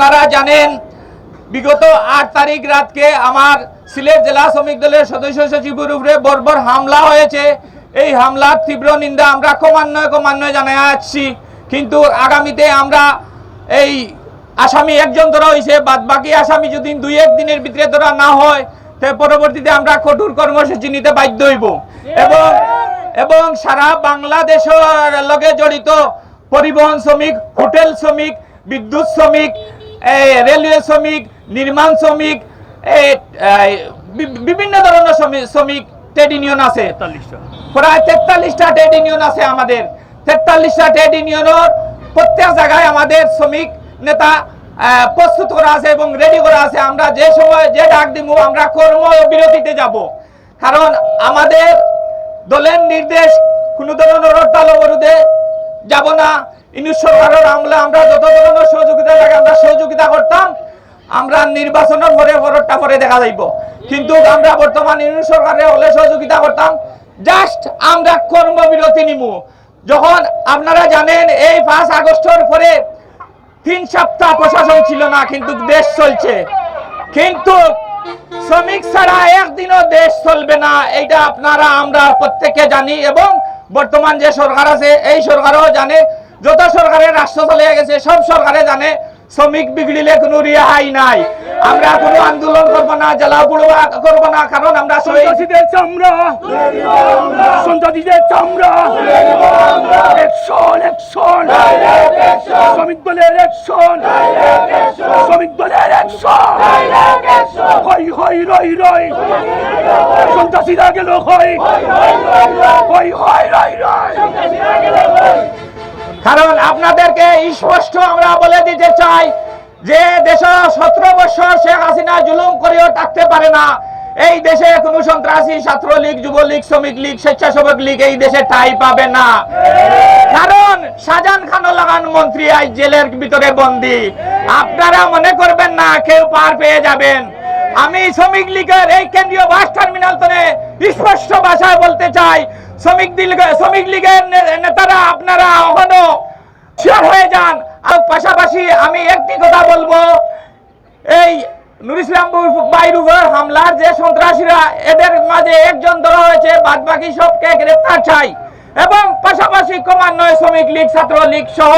আপনারা জানেন, বিগত আট তারিখ রাতকে আমার সিলেট জেলা শ্রমিক দলের সদস্য সচিবের উপরে বর্বর হামলা হয়েছে। এই হামলার তীব্র নিন্দা আমরা ক্রমান্বয়ে ক্রমান্বয়ে জানাই আসছি। কিন্তু আগামীতে আমরা এই আসামি একজন ধরা হয়েছে বাদ বাকি আসামি যদি দুই এক দিনের ভিতরে ধরা না হয়, তো পরবর্তীতে আমরা কঠোর কর্মসূচি নিতে বাধ্য হইব। এবং এবং সারা বাংলাদেশের লগে জড়িত পরিবহন শ্রমিক, হোটেল শ্রমিক, বিদ্যুৎ শ্রমিক রেলওয়ে শ্রমিক নির্মাণ শ্রমিক বিভিন্ন ধরনের শ্রমিক শ্রমিক ট্রেড ইউনিয়ন আছে। প্রায় তেতাল্লিশটা ট্রেড ইউনিয়ন আছে আমাদের। তেতাল্লিশটা ট্রেড ইউনিয়নের প্রত্যেক জায়গায় আমাদের শ্রমিক নেতা প্রস্তুত করা আছে এবং রেডি করা আছে। আমরা যে সময় যে ডাক দিব আমরা কর্ম বিরতিতে যাব। কারণ আমাদের দলের নির্দেশ কোনো ধরনের হরতাল অবরোধে যাব না। সরকারের আমলে আমরা যত ধরনের সহযোগিতা আমরা সহযোগিতা করতাম, আমরা নির্বাচনের দেখা কিন্তু আমরা বর্তমান হলে সহযোগিতা করতাম জাস্ট আমরা যখন আপনারা জানেন, এই পাঁচ আগস্টের পরে তিন সপ্তাহ প্রশাসন ছিল না, কিন্তু দেশ চলছে। কিন্তু শ্রমিক ছাড়া একদিনও দেশ চলবে না, এইটা আপনারা, আমরা প্রত্যেকে জানি। এবং বর্তমান যে সরকার আছে, এই সরকারও জানে যত সরকারের রাষ্ট্র চলে গেছে, সব সরকারে জানে, শ্রমিক বিগড়িলে কোনো রেহাই নাই। আমরা কোনো আন্দোলন করব না, জ্বালা পুড়বা করব না, কারণ আমরা গেল কারণ আপনাদেরকে স্পষ্ট আমরা বলে দিতে চাই যে দেশ সতেরো বছর শেখ হাসিনা জুলুম করেও থাকতে পারে না। এই দেশে কোনো সন্ত্রাসী, ছাত্রলীগ, যুবলীগ, শ্রমিক লীগ, স্বেচ্ছাসেবক লীগ এই দেশে ঠাই পাবে না। কারণ শাহজাহান খান লাগান মন্ত্রী আজ জেলের ভিতরে বন্দি। আপনারা মনে করবেন না, কেউ পার পেয়ে যাবেন। আমি শ্রমিক লীগের এই কেন্দ্রীয় বাস টার্মিনাল তনে স্পষ্ট ভাষায় বলতে চাই, শ্রমিক শ্রমিক লীগের নেতারা, আপনারা এখনও শেয়ার হয়ে যান। আর পাশাপাশি আমি একটি কথা বলব, এই নুর ইসলাম বাইর হামলার যে সন্ত্রাসীরা, এদের মাঝে একজন ধরা হয়েছে বাদ বাকি সবকে গ্রেপ্তার চাই। এবং পাশাপাশি ক্রমান্বয়ে শ্রমিক লীগ ছাত্র লীগ সহ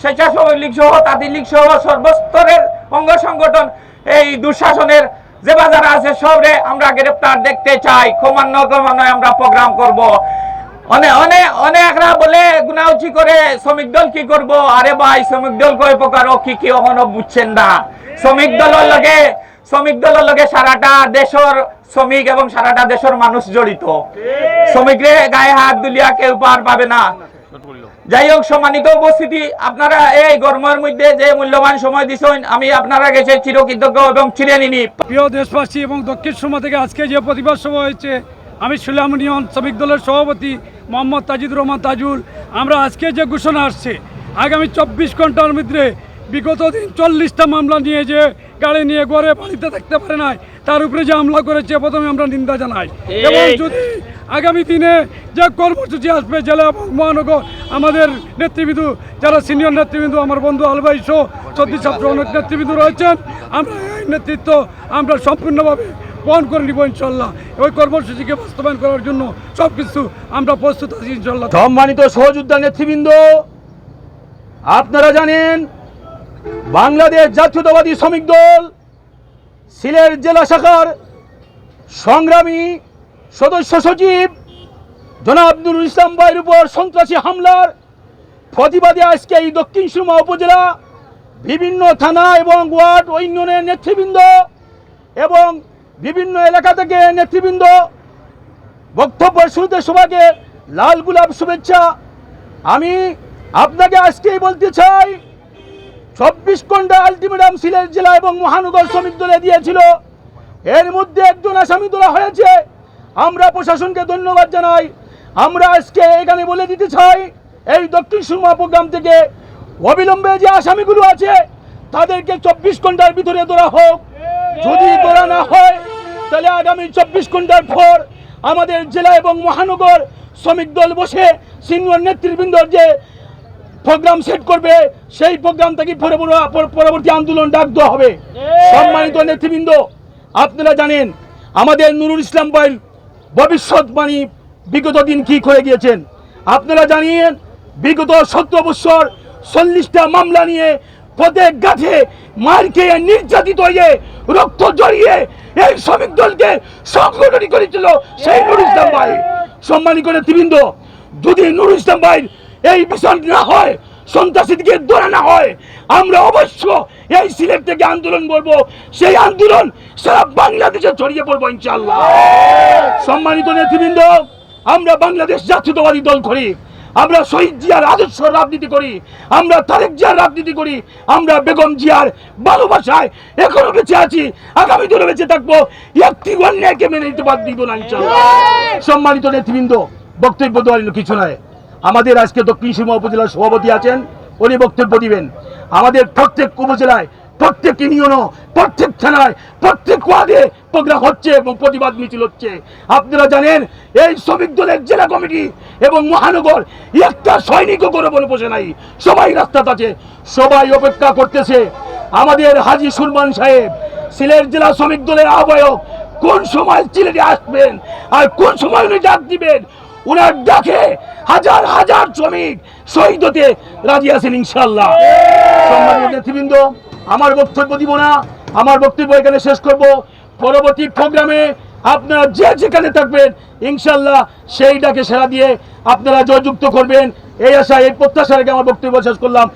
স্বেচ্ছাসেবক লীগ সহ, তাঁতি লীগ সহ সর্বস্তরের অঙ্গ সংগঠন এই দুঃশাসনের যে বাজার আছে সবরে আমরা গ্রেপ্তার দেখতে চাই। ক্রমান্বয়ে ক্রমান্বয়ে আমরা প্রোগ্রাম করব। অনেক অনেক অনেকরা বলে গুনাউচি করে, শ্রমিক দল কি করব? আরে ভাই, শ্রমিক দল কয় প্রকার, ও কি কি অমন বুঝছেন না। শ্রমিক দলের লগে শ্রমিক দলের লগে সারাটা দেশের শ্রমিক এবং সারাটা দেশের মানুষ জড়িত। শ্রমিকরে গায়ে হাত দুলিয়া কেউ পার পাবে না। যাই হোক সম্মানিত উপস্থিতি আপনারা এই গরমের মধ্যে যে মূল্যবান সময় দিচ্ছেন আমি আপনারা গেছে চিরকৃতজ্ঞ এবং চিরেনিনি প্রিয় দেশবাসী এবং দক্ষিণ সময় থেকে আজকে যে প্রতিবাদ সভা হয়েছে আমি সুলাম ইউনিয়ন শ্রমিক দলের সভাপতি মোহাম্মদ তাজিদুর রহমান তাজুল। আমরা আজকে যে ঘোষণা আসছে আগামী চব্বিশ ঘণ্টার মধ্যে বিগত দিন চল্লিশটা মামলা নিয়ে যে গাড়ি নিয়ে ঘরে বাড়িতে থাকতে পারে নাই তার উপরে যে হামলা করেছে প্রথমে আমরা নিন্দা জানাই। এবং যদি আগামী দিনে যে কর্মসূচি আসবে, জেলা মহানগর, আমাদের নেতৃবৃন্দ, যারা সিনিয়র নেতৃবৃন্দ, আমার বন্ধু আলবাই সহ সত্যি ছাত্র অনেক নেতৃবৃন্দ রয়েছেন, আমরা এই নেতৃত্ব আমরা সম্পূর্ণভাবে বহন করে নিব ইনশাল্লাহ ওই কর্মসূচিকে বাস্তবায়ন করার জন্য সব কিছু আমরা প্রস্তুত আছি ইনশাল্লাহ সম্মানিত সহযোদ্ধা নেতৃবৃন্দ, আপনারা জানেন, বাংলাদেশ জাতীয়তাবাদী শ্রমিক দল, সিলেট জেলা শাখার সংগ্রামী সদস্য সচিব, জনাব নুরুল ইসলাম ভাইয়ের উপর সন্ত্রাসী হামলার প্রতিবাদে আজকে এই দক্ষিণ সুরমা উপজেলা, বিভিন্ন থানা এবং ওয়ার্ড ইউনিয়নের নেতৃবৃন্দ এবং বিভিন্ন এলাকা থেকে নেতৃবৃন্দ বক্তব্য শুরুতে সবাইকে লাল গোলাপ শুভেচ্ছা। আমি আপনাকে আজকেই বলতে চাই, চব্বিশ ঘণ্টা আলটিমেটাম সিলেট জেলা এবং মহানগর শ্রমিক দলে দিয়েছিল। এর মধ্যে একজন আসামি তোলা হয়েছে। আমরা প্রশাসনকে ধন্যবাদ জানাই। আমরা আজকে এখানে বলে দিতে চাই এই দক্ষিণ সুরমা প্রোগ্রাম থেকে অবিলম্বে যে আসামিগুলো আছে তাদেরকে চব্বিশ ঘণ্টার ভিতরে ধরা হোক। যদি ধরা না হয় তাহলে আগামী চব্বিশ ঘণ্টার পর আমাদের জেলা এবং মহানগর শ্রমিক দল বসে সিনিয়র নেতৃবৃন্দর যে প্রোগ্রাম সেট করবে সেই প্রোগ্রাম থেকে পরে- পরে- পরবর্তী আন্দোলন ডাক দেওয়া হবে। সম্মানিত নেতৃবৃন্দ আপনারা জানেন আমাদের নুরুল ইসলাম ভাই ভবিষ্যৎবাণী বিগত দিন কি করে গিয়েছেন। আপনারা জানিয়েন, বিগত সতেরো বছর চল্লিশটা মামলা নিয়ে পদে গাছে মার খেয়ে নির্যাতিত হয়ে রক্ত জড়িয়ে এই শ্রমিক দলকে সংগঠনই করেছিল সেই নুরুল ইসলাম ভাই। সম্মানী করে নেতৃবৃন্দ, যদি নুরুল ইসলাম ভাই এই বিষয় না হয় সন্ত্রাসীদেরকে ধরে না হয় আমরা অবশ্য এই সিলেট থেকে আন্দোলন করব। সেই আন্দোলন সারা বাংলাদেশে ছড়িয়ে পড়ব ইনশাল্লাহ সম্মানিত নেতৃবৃন্দ আমরা বাংলাদেশ জাতীয়তাবাদী দল করি। আমরা শহীদ জিয়ার আদর্শ রাজনীতি করি। আমরা তারেক জিয়ার রাজনীতি করি। আমরা বেগম জিয়ার ভালোবাসায় এখনও বেঁচে আছি। আগামী দিনে বেঁচে থাকব। একটি অন্যায়কে মেনে নিতে পার দিব না সম্মানিত নেতৃবৃন্দ বক্তব্য দেওয়ার কিছু নয়। আমাদের আজকে দক্ষিণ সীমা উপজেলার সভাপতি আছেন, উনি বক্তব্য দিবেন। আমাদের প্রত্যেক উপজেলায়, প্রত্যেক ইউনিয়নও, প্রত্যেক থানায়, প্রত্যেক ওয়ার্ডে প্রোগ্রাম হচ্ছে এবং প্রতিবাদ মিছিল হচ্ছে। আপনারা জানেন, এই শ্রমিক দলের জেলা কমিটি এবং মহানগর, একটা সৈনিকও করে বলে বসে নাই। সবাই রাস্তাতে আছে, সবাই অপেক্ষা করতেছে। আমাদের হাজি সুলমান সাহেব, সিলেট জেলা শ্রমিক দলের আহ্বায়ক, কোন সময় সিলেটে আসবেন আর কোন সময় উনি ডাক দিবেন? উনার ডাকে হাজার হাজার শ্রমিক শহীদ হতে রাজি আছেন ইনশাল্লাহ সম্মানিত নেতৃবৃন্দ আমার বক্তব্য দিব না আমার বক্তব্য এখানে শেষ করব। পরবর্তী প্রোগ্রামে আপনারা যে যেখানে থাকবেন ইনশাল্লাহ সেই ডাকে সেরা দিয়ে আপনারা জয়যুক্ত করবেন। এই আশা এই প্রত্যাশা রেখে আমার বক্তব্য শেষ করলাম।